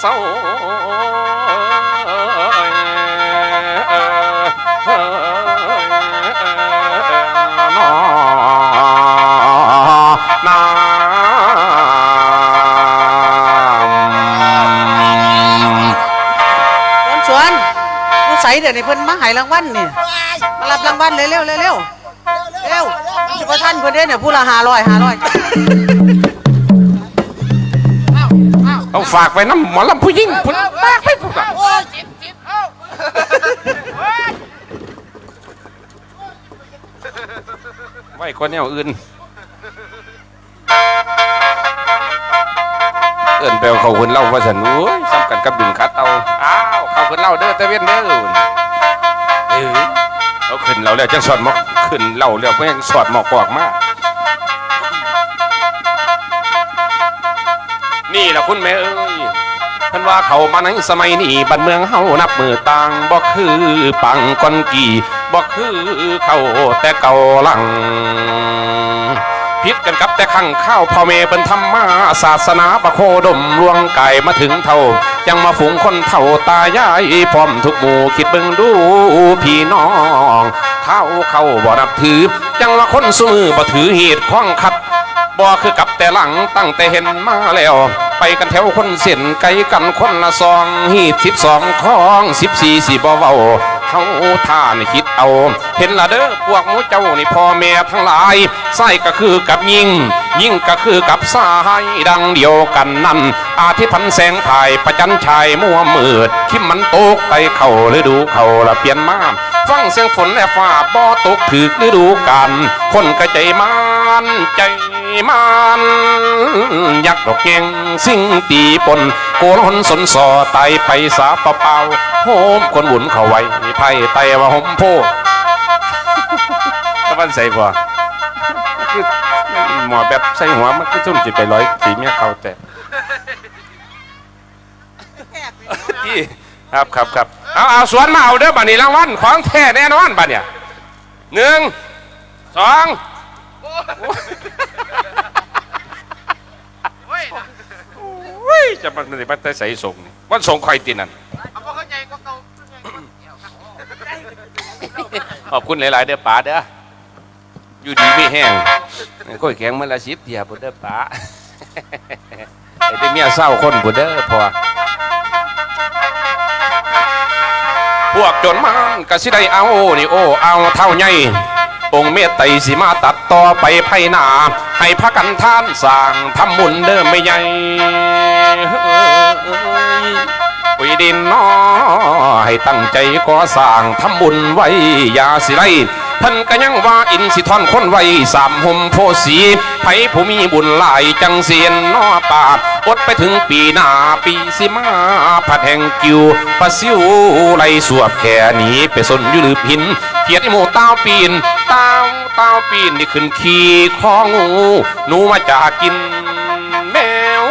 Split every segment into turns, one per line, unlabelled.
เศร้า
สวนสวนผู้ใสเดี๋ยวนี้เพิ่นมาหายรางวัลนี่มารับรางวัลเร็วเร็วเร็วเร็วเร็วสิบ่ท่านเพิ่นเด้เนี่ยผู้ละห้าร้อยห้าร้อย
ฝากไว้น้ำหมอลำผู้หญิงพุ่นฝากไปพุ่นอะไว้คนแนวอื่น เอินไปเอาเขาคนเล่าว่าฉันโอ้ยซ้ำกันกับดึงคัดเอาอ้าวเขาคนเล่าเด้อแต่เว้นเด้อเออเอาขึ้นเราแล้วจังสอดหมอกขึ้นเล่าแล้วก็ยังสอดหมอกปอกมากนี่แหละคุณแม่เอ้ยเพิ่นว่าเขามาในสมัยนี้บ้านเมืองเฮานับมือต่างบ่คือปังก้อนกี่บ่คือเขาแต่เก่าหลังพิดกันกับแต่ขังข้าวพ่อแม่เป็นธรรมาศาสนาประโคดมลวงไก่มาถึงเท่า ยังมาฝูงคนเท่าตายายพร้อมทุกหมู่คิดเบิ่งดูพี่น้อง เข้าเข้าบ่นับถือ ยังว่าคนสมือบ่ถือเหตุข้องขัด บ่คือกับแต่หลังตั้งแต่เห็นมาแล้ว ไปกันแถวคนเส้นไกลกันคนละซองหีดสิบสองคองสิบสี่สี่บ่เว้าเฮาท่านคิดเอา เห็นละเด้อพวกหมูเจ้านี่พ่อแม่ทั้งหลายไส้ก็คือกับยิงยิ่งก็คือกับสายดังเดียวกันนั่นอาทิพันแสงถ่ายประจันชายมัวมืดคิมมันตกไตเข่าฤดูเข่าละเปลี่ยนมาฟังเสียงฝนและฟ้าบ่ตกถือฤดูกันคนก็ใจมันใจ มันอยากดอกเก่งสิ่งตีปนโกลนสนสอไตไปสาเปล่าๆโฮมคนหมุนเข้าไว้ไพ่ไตว่าหมโพก็มันใส่บ่คือหมอแบบใส่หัวมันก็ซุ่มจิไปร้อยตีเมียเขาแต่ที่ครับครับครับเอาเอาสวนมาเอาเด้อบัดนี้รางวัลของแท้แน่นอนบัดเนี่ยหนึ่งสอง จะมันมันมันแต่ใส่ส่งนี่วันส่งใครตีนั่นขอบคุณหลาย ๆ เด้อป๋าเด้ออยู่ดีไม่แห้งก้อยแข็งมันละสิบเดียวพุ่นเด้อป๋าไอ้ที่เมียเศร้าคนพุ่นเด้อพอพวกจนมันก็สิได้เอานี่โอ้เอาเท่าใหญ่องค์เมตไตรสิมาตัดต่อไปไพนา ให้พระกันท่านสร้างทำบุญเดิมไม่ใหญ่ปุยดินน้อให้ตั้งใจก่อสร้างทำบุญไว้อย่าสิไรท่านก็ยังว่าอินสิทอนคนไว้สามหมโพสีไผผู้มีบุญหลายจังเสียนนอปาดอดไปถึงปีหน้าปีสิมาผัดแห่งกิวปะซิวไล่สวบแค่นีไปสนยู่หรือพินเขียดไอหมูเต้าปีนตา เต้าปีนนี่ขึ้นขี่ของงูหนูมาจากกินแมว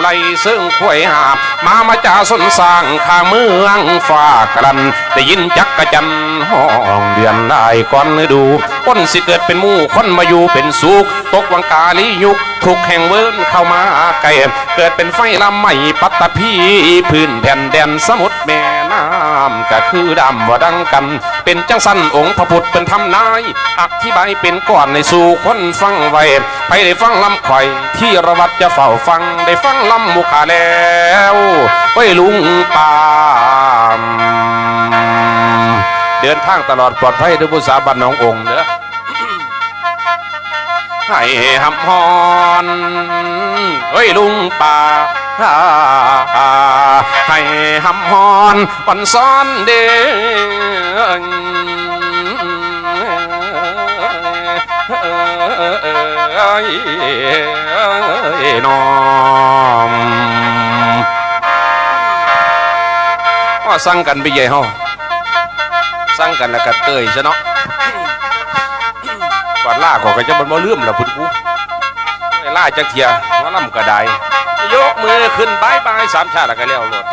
ไล่เสื่องขวยหาบ มามาจากสนสร้างข้าเมืองฝากรันได้ยินจักกะจันห้องเดือนได้ก่อนดูพ้นสิเกิดเป็นมู่คนมาอยู่เป็นสุขตกวังกาลียุคทุกแห่งเวิ้นเข้ามาไกลเกิดเป็นไฟลำใหม่ปัตตภีพื้นแผ่นแดนสมุทรแม่ น้ำก็คือดำว่าดังกัน เป็นจังสันองค์พระพุทธเป็นทำนาย อธิบายเป็นก่อนในสู่คนฟังไว้ไปได้ฟังลำข่อย ที่ระวัดจะเฝ้าฟังได้ฟังลำมุขาแล้วไว้ลุงปามเดินทางตลอดปลอดภัยด้วยบุษาบันน้ององค์เนอะให้หำฮอนเฮ้ยลุงป่า ให้หำฮอนอ่อนซ้อนเด้อนอมว่าสั่งกันไปใหญ่เฮาสั่งกันแล้วก็เตยซะเนาะก่อนล่าก่อนก็จะมันบ่ลืมละพุ่นกูไม่ล่าจักเทียว่าล่ำก็ได ยกมือขึ้นบายบายสามชาติแล้วก็แล้วโลด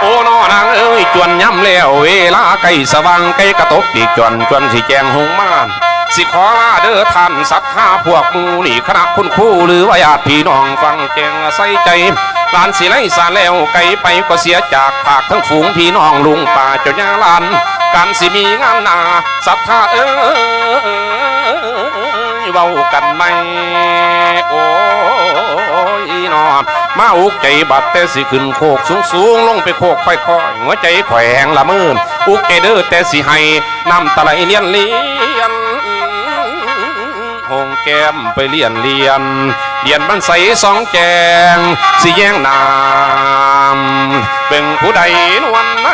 โอ้นอนางเอ้ยจวนย่ำแล้วเวลาใกล้สว่างใกล้กระตบตีกจวนจวนสิแจงหงมานสิขอลาเด้อท่านศรัทธาพวกมูนี่คณะคุณครูหรือว่าญาติพี่น้องฟังแจงใส่ใจลานสิไลสารแล้วไกลไปก็เสียจากภาคทั้งฝูงพี่น้องลุงป่าเจ้าย่าลานการสิมีงานนาศรัทธาเอ้ย เว้ากันไหมโอ้ยนอนมาอุกใจบัดแต่สิขึ้นโคกสูงสูงลงไปโคกค่อยๆหัวใจแขวงละมืนอุกใจเด้อแต่สิให้น้ำตะไลเลียนเลียนหงแก้มไปเลียนเลียนเลียนมันใสสองแจงสิแย่งนามเบ่งผู้ใดนวลใน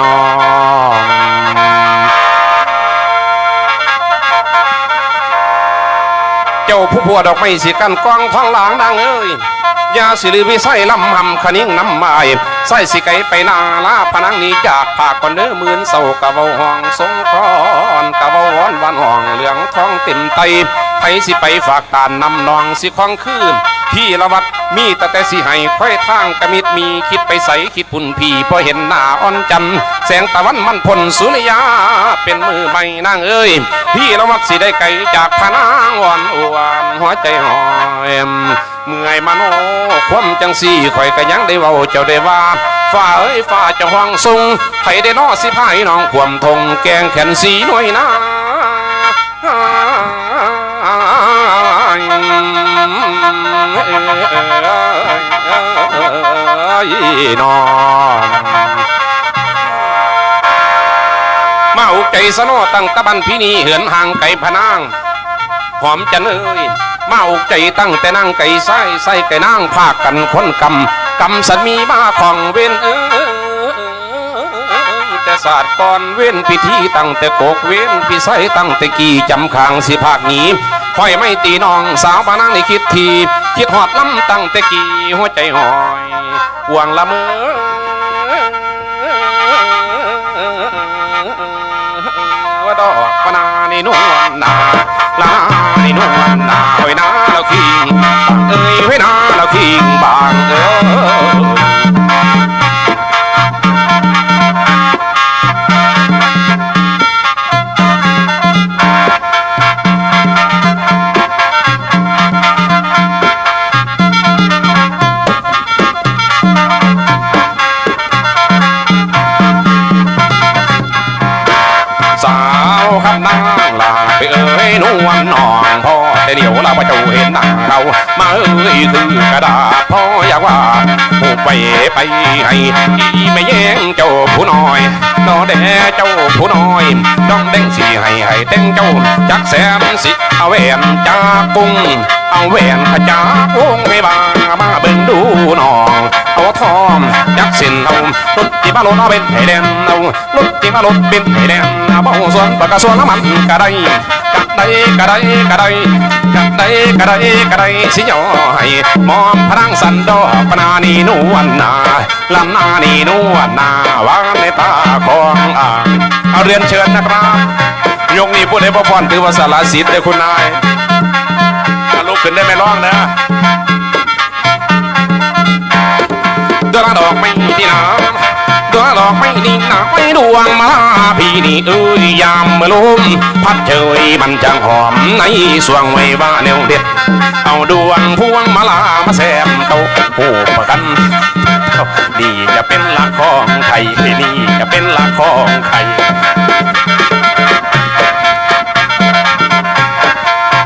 น้องเจ้าผู้ผัวดอกไม้สิกันกองท้องหลางนางเอ้ยยาสิลือวิไสลำหำขนิ่งน้ำไม้ใส่สิไกไปนาลาพนังนี้จากภาคก่อนเนื้อมือนเศร้ากะเวาห้องสงครอนกะเวาวอนวันห้องเหลืองท้องเต็มไตไผสิไปฝากตานนำนองสิคล้องคืน พี่ละวัดมีแต่แต่สิให้ค่อยทางกระมิดมีคิดไปใสคิดพุ่นพี่พอเห็นหน้าอ่อนจันแสงตะวันมันพ่นสุริยา เป็นมือใหม่นางเอ้ย พี่ละวัดสิได้ไกลจากพนางอ่อนอวนหัวใจหอยเมื่อยมาโนความจังสี่ข่อยก็ยังได้เว้าเจ้าได้ว่าฝ่าเอ้ยฝ่าเจะห้องทรงไผได้นอสิพายน้องความทงแกงแขนสีหน่วยนา น้องมาอุกใจสนอตั้งตะบันพี่นีเหือนห่างไก่พนางหอมจะเนยมาอุกใจตั้งแต่นั่งไก่ไส้ไส้ไก่นางพาคกันคนกำกำสันมีมาของเว้นเออแต่ศาสตร์ก่อนเว้นพิธีตั้งแต่โกกเว้นพิไสตั้งแต่กี่จำคางสิภาคหนี คอยไม่ตีน้องสาวปานางในคิดทีคิดหอดล้ำตั้งแต่กี่หัวใจหอยห่วงละเมอว่าดอกปนาในนวลนาลาในนวลนาไว้นาเราคิงบางเอ้ยไว้นาเราคิงบางเอ้ย ไปให้อีไม่แย่งเจ้าผู้น้อยนอแดเจ้าผู้น้อยต้องเด้งสีให้ให้เด้งเจ้าจักแสนสิเอาแหวนจากกุ้งเอาแหวนจากวงไม่บามาเบิ่งดูหนอ ทองจักสินเอารถที่บ้านรถเอาเป็นไห้แดงเอารถที่บ้านรถเป็นไห้แดงเอาบ่ส่วนปากกาส่วนน้ำมันกระไดกระไดกระไดกระไดกระไดกระไดกระไดสิย่อให้มอมพลังสันดอกปนานีนวลนาลำนานีนวลนาวางในตาของอ่างเอาเรียนเชิญนะครับยกนี้พูดให้พ่อพรถือว่าสารสิทธิ์เด้คุณนายลุกขึ้นได้ไหมร้องนะ ดอกดอกไม่ดีน้ำดอกดอกไม่ดีน้ำไม่ดวงมาพี่นี่เอ้ยยามเมื่อลมพัดเฉยมันจังหอมในสวงไว้ว่าแนวเด็ด เอาดวงพวงมาลามาแซมโตะผูกประกันนี่จะเป็นหลักของไทยนี่จะเป็นหลักของไทย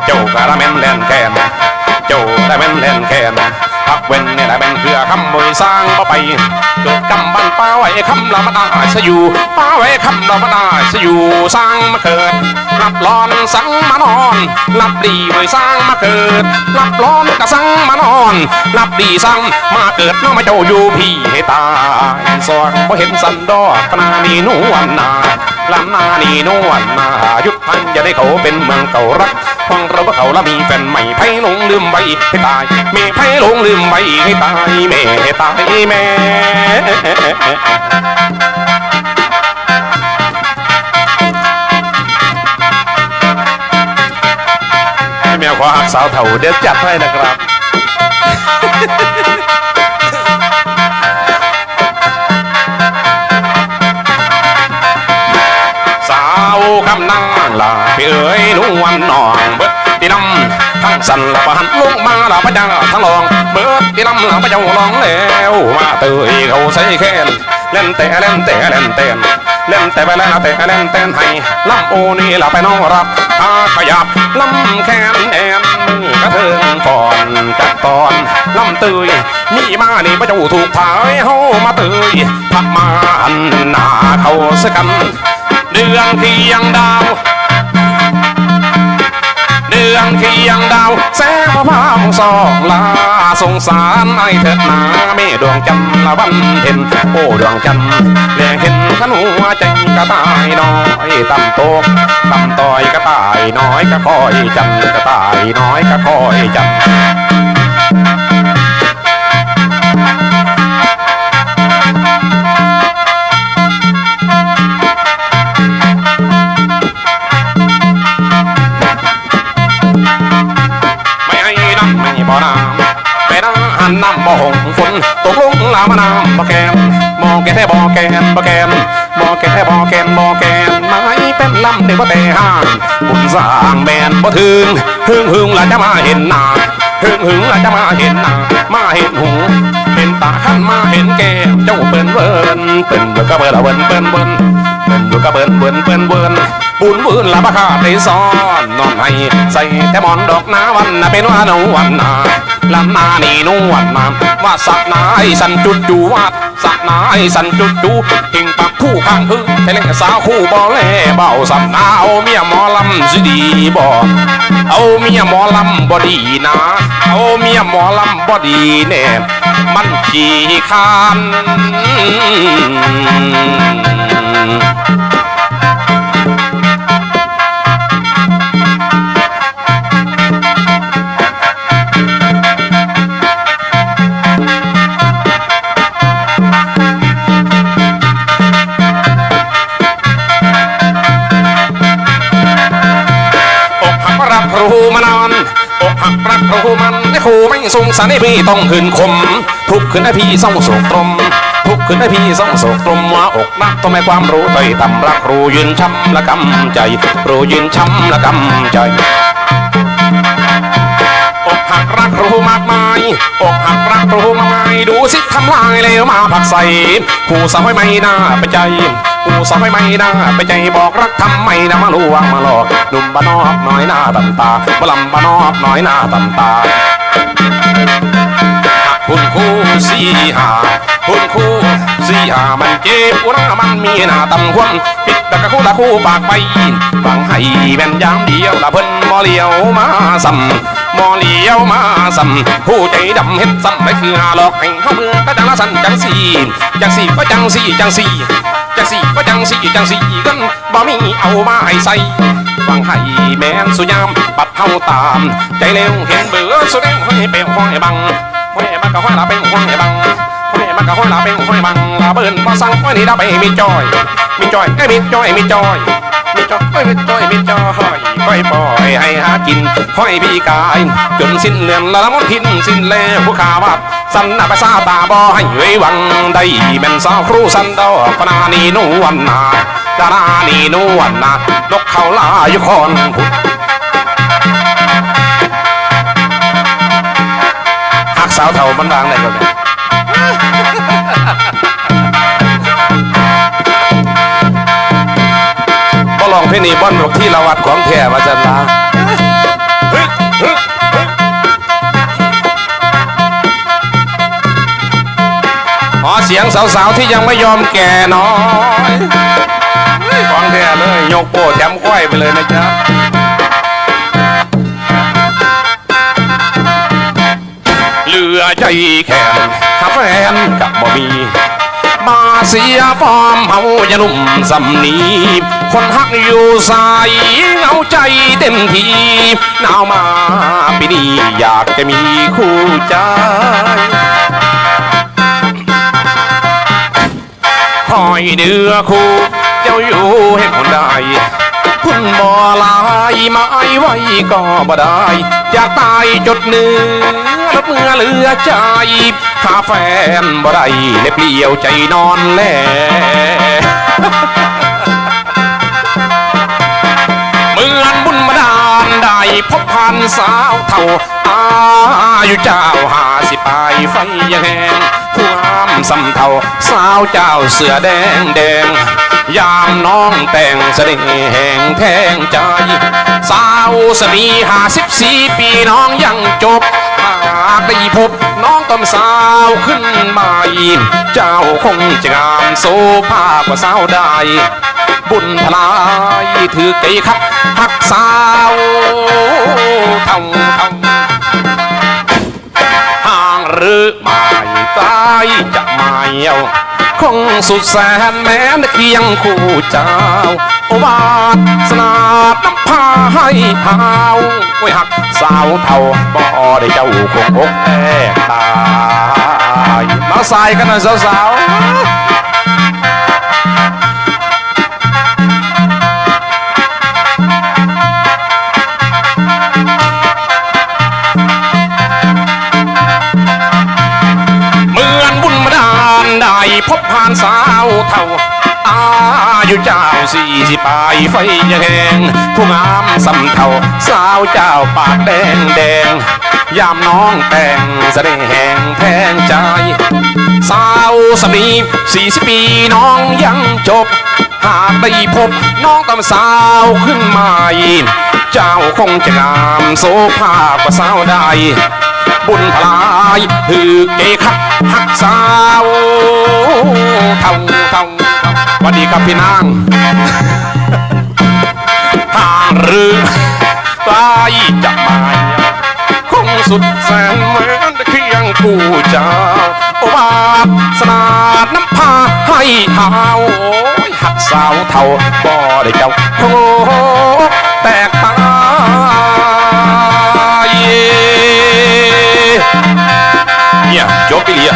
เจ้ากะละแมนแลนแกน ได้แม่นแล่นแกนพักเว้นเนี่ยได้แม่นเครือคำมวยสร้างบ่ไปเกิดกำบันป้าไว้คำละมันอาสอยู่ป้าไว้คำละมันอาสอยู่สร้างมาเกิดรับร้อนสังมานอนรับดีไว้สร้างมาเกิดรับร้อนกะสังมานอนรับดีสังมาเกิดน้องมาเจ้าอยู่พี่ให้ตายสว่างบ่เห็นสันดอกปนานีนวลนาลำนานีนวลนายุดพันจะได้เขาเป็นเมืองเก่ารักฟังเราว่าเขาละมีแฟนใหม่ไพ่ลงลืมใบให้ตายแม่ไพ่หลงลืมใบให้ตายแม่ตายแม่แม่ขอหักสาวเถ่าเดี๋ยวจัดให้นะครับสาวคำนางลาพี่เอ๋ยนุ่งวันนองเบิดดีน้ำ ทั้งสันละปะหันลงมาละพะเจ้าทั้งลองเบิดดีนำละพะเจ้าลองแล้วมาเตยเขาใส่แค้นเล่นแต่เล่นแต่เล่นแต่เล่นแต่ไปแล้วแต่เล่นแต่ให้ลำโอนี่ละไปน้องรับพาขยับลำแขนแอนกระเทิงก่อนจัดตอนลำเตยมีมานี่พระเจ้าถูกผายเฮามาเตยพักมาอันหนาเขาสกันเดือนเคียงดาว เดืองเคียงดาว แสงพระพามสองลาสงสารไอ้เถิดนาเม่ดวงจันทร์ละวันเห็นโอ้ดวงจันทร์แลเห็นขนหัวใจกระต่ายน้อยต่ำโตกต่ำต่อยกระต่ายน้อยกระคอยจันทร์กระต่ายน้อยกระคอยจัน น้ำหันน้ำบ่หงฝนตกลงลามะน้ำบ่แกนบ่แกนแท้บ่แกนบ่แกนบ่แกนแท้บ่แกนบ่แกนไม้เป็นลำเด็กบ่แต่ห้างบุญสร้างแมนบ่ถึงหึงหึงละจะมาเห็นหน้าหึงหึงละจะมาเห็นหน้ามาเห็นหูเห็นตาขันมาเห็นแก้มเจ้าเปิ้นเวินเปิ้นเบิ่นก็เบิ่นละเบิ่นเปิ้นเบิ่นเบิ่นดูกับเบิ่นเบิ่นเบิ่นเบิ่นบุญบืนละบ้าในซ้อนนอนให้ใส่แต่หมอนดอกนาวันน่ะเป็นว่าหนูวันนา ลำนานี่นวดน้ำว่าสักนายสันจุดจูว่าสักนายสันจุดจูเก่งปักคู่ข้างพึ่งแต่เล่นสาวคู่บ่แล่เบาสับนาเอาเมียหมอลำสิดีบ่เอาเมียหมอลำบ่ดีนะเอาเมียหมอลำบ่ดีแน่มันขี้คาน หักรักครูมันไอ้คไม่สงสารไอ้พี่ต้องหืนคม ทุกขึ้นไอ้พี่เศร้าโศกตรม ทุกขึ้นไอ้พี่เศร้าโศกตรมว่าอกนักต้องไม่ความรู้ต่อยต่ำรักรู้ยืนช้ำละกำใจ รู้ยืนช้ำละกำใจ กหักรักครูมากมายอกหักรักรูมากมายดูสิทำลายแล้วมาผักใส่ครูสาวห้ไม่น่าไปใจครูสาวห้ไม่น่าไปใจบอกรักทำไมนะมาลวงมาหลอกหนุ่มบ้านนอกน้อยหน้าตันตาบลำบ้านนอกน้อยหน้าตันตาคุณครูสีหาคุณครูสีหามันเจ็บอุรามันมีหน้าตำควนปิดตะกะคู่ตะคู่ปากไปบังให้แม่นยามเดียวละเพิ่นมอเลียวมาซ้ำ มอเลียวมาซ้ำผู้ใจดำเฮ็ดซ้ำไม่คือหาหลอกให้เฮาเบื่อก็จังละสันจังสีจังสี่ก็จังสีจังสีจังสี่ก็จังสีจังสีกันบ่มีเอามาให้ใส่วังให้แม่นสุยามปัดเฮาตาม ใจเร็วเห็นเบื่อสุดเร็วให้เปลวห้อยบังห้อยบังก็ห้อยละเป็นห้อยบัง ห้อยบังก็ห้อยละเป็นห้อยบังลาเบิ่นบ่สั่งห้อยนี่ดาไปมีจอย มีจอยไอ้มีจอยมีจอยมีจอยเอ้ยมีจอยมีจอยค่อยปล่อยให้หากินค่อยพี่กายจนสิ้นเรือนละละมนทินสิ้นแล้วผู้ขาวัดสันนาภาษาตาบ่ให้ไว้หวังได้แม่นสาวครูสันดอกปนานีนวลนาดารานีนวลนานกเขาลาอยู่คอนพุทธหักสาวเท่ามันวางไหนก่อน เนี่ยบ่ลองเพลงนี้บ่อนบอกที่ละวัดของแท้มาจันลาฮึฮึฮึขอเสียงสาวๆที่ยังไม่ยอมแก่น้อยของแท้เลย ยกโป้แถมควายไปเลยนะจ๊ะ ลือใจแข็งหาแฟนกับบ่มีมาเสียฟอร์มเฮาอย่าลุ่มสำนีคนฮักอยู่สายเอาใจเต็มทีหนาวมาปีนี้อยากจะมีคู่ใจคอยเดือคู่เจ้าอยู่ให้คนได้คุณบ่ลายไม้ไว้ก็บ่ได้อยากตายจดเนื้อ เมื่อเหลือใจหาแฟนบ่ได้เล็บเลี้ยวใจนอนแลเมื่อนบุญมาดานได้พบพันสาวเท่าอายุเจ้าหาสิปลายไฟยังแหงผู้งามสำเทาสาวเจ้าเสือแดงแดงยามน้องแต่งเสด็จแห่งแทงใจ สาวสมีหาสิบสี่ปีน้องยังจบ หากได้พบน้องต้นสาวขึ้นมาอีกเจ้าคงจะงามโซภากว่าสาวได้บุญพลายถือไก่ครับหักสาวท่าเท่าห่างหรือไม่ตายจะไม่เอาคงสุดแสนแม้นเคียงคู่เจ้าโอบาสนาดน้ำพา ให้หาวไว้หักสาวเท่าบ่ได้เจ้าคงอกแอกตายมาใส่กันหน่อยสาวๆเหมือนบุญมาดานได้พบผ่านสาวเท่า ยุเจ้าสี่สิบปลายไฟยังแหงผู้งามสำเทาสาวเจ้าปากแดงแดงยามน้องแต่งแสดงแห่งแทงใจ สาวสมีสี่สิบปีน้องยังจบ หากได้พบน้องตำสาวขึ้นมาอีกเจ้าคงจะงามโสภากว่าสาวใดบุญพลายถือเกคักหักสาวเท่าเท่า สวัสดีครับพี่นางทางหรือตายจะมาคงสุดแสนเหมือนเคียงคู่เจ้าโอบาสนาดน้ำพาให้หาวโอ้ยหักสาวเท่าบ่ได้เจ้าโอ้แตกตายเนี่ยจบไปเลย